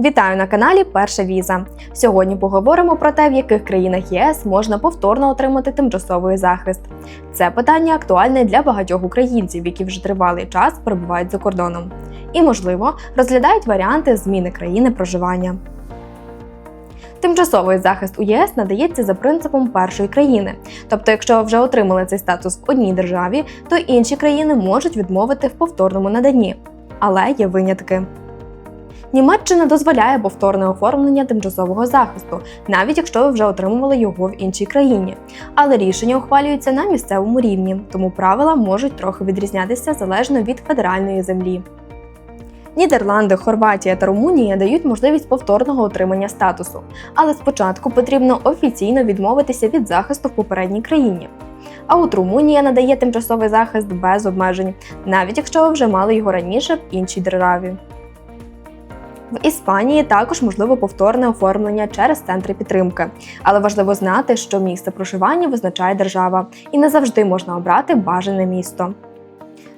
Вітаю на каналі Перша Віза. Сьогодні поговоримо про те, в яких країнах ЄС можна повторно отримати тимчасовий захист. Це питання актуальне для багатьох українців, які вже тривалий час перебувають за кордоном, і, можливо, розглядають варіанти зміни країни проживання. Тимчасовий захист у ЄС надається за принципом першої країни. Тобто, якщо ви вже отримали цей статус в одній державі, то інші країни можуть відмовити в повторному наданні. Але є винятки. Німеччина дозволяє повторне оформлення тимчасового захисту, навіть якщо ви вже отримували його в іншій країні. Але рішення ухвалюються на місцевому рівні, тому правила можуть трохи відрізнятися залежно від федеральної землі. Нідерланди, Хорватія та Румунія дають можливість повторного отримання статусу, але спочатку потрібно офіційно відмовитися від захисту в попередній країні. А от Румунія надає тимчасовий захист без обмежень, навіть якщо ви вже мали його раніше в іншій державі. В Іспанії також можливо повторне оформлення через центри підтримки, але важливо знати, що місце проживання визначає держава, і не завжди можна обрати бажане місто.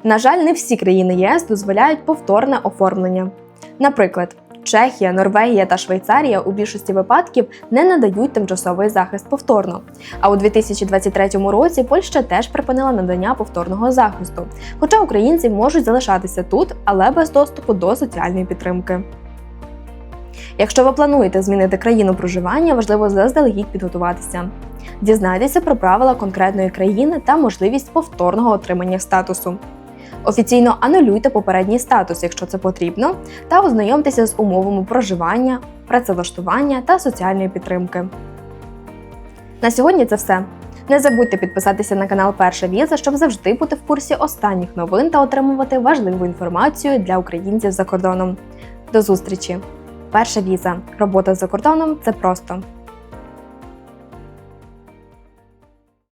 На жаль, не всі країни ЄС дозволяють повторне оформлення. Наприклад, Чехія, Норвегія та Швейцарія у більшості випадків не надають тимчасовий захист повторно. А у 2023 році Польща теж припинила надання повторного захисту. Хоча українці можуть залишатися тут, але без доступу до соціальної підтримки. Якщо ви плануєте змінити країну проживання, важливо заздалегідь підготуватися. Дізнайтеся про правила конкретної країни та можливість повторного отримання статусу. Офіційно анулюйте попередній статус, якщо це потрібно, та ознайомтеся з умовами проживання, працевлаштування та соціальної підтримки. На сьогодні це все. Не забудьте підписатися на канал Перша Віза, щоб завжди бути в курсі останніх новин та отримувати важливу інформацію для українців за кордоном. До зустрічі! Перша віза. Робота за кордоном це просто.